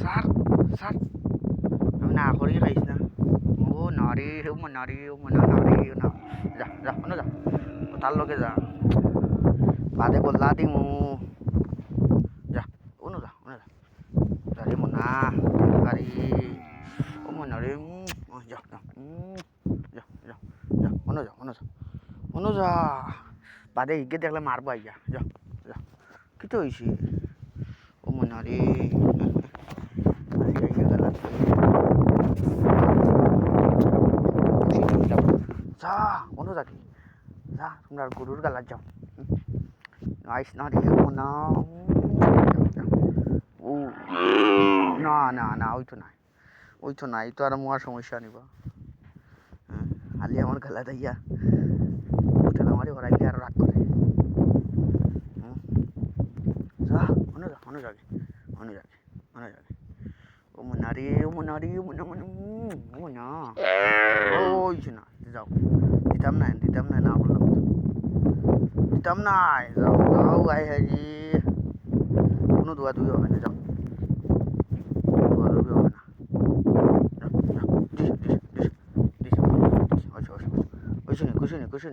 Sir sir আমি না করি খাইস না ও না রে ও না রে ও, না। না রে না যা যা অন্য যা। তার লগে যা। বাদে বললা দিমু যা অন্য যা অন্য যা। যা রে মনা গাড়ি ও মা না রে যা যা যা যা যা অন্য যা অন্য যা। অন্য যা। বাদে হিগে দেখলে মারবো আইয়া। যা যা। কি তো হয়েছে ও মনা রে আইয়া আইয়া গেলা যা অন্য কি যা, তোমরা গরুর গালা যাও। আইস না রে মনা ও না। না না, ওই তো নাই। ওই তো নাই, তো আর মোয়ার সমস্যা নিবা। আলি আমার গালা দাইয়া ওটা আমারই হরাইলে আর রাগ করে। যা অন্য যা অন্য যাবে অন্য যাবে অন্য যাবে ও মনা রে, ও মনা রে, ও মনা মনা ও মনা ওই না। যাও দিতাম না দিতাম না না বললাম তো। দিতাম না যাও যাও আই হাজি কোনো দোয়া দুই হবে না যাও দোয়া দুই হবে না যাও, যাও, this, this, this, this, this, ওইসো, ওইসো, ওইসো। ওইসো নি, খুশি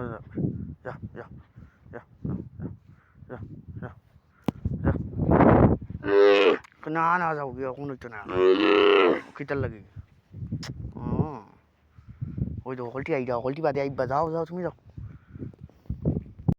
ဟုတ်ရရရရရရခဏနာစောက်ပြောခုနကနာခိတက်လက်ကြီးဟောဟိုတော့ဟောလတီအိုက်တော့ဟောလတီပါတဲ့အိုက်ဘဇောဇောသမီးတော့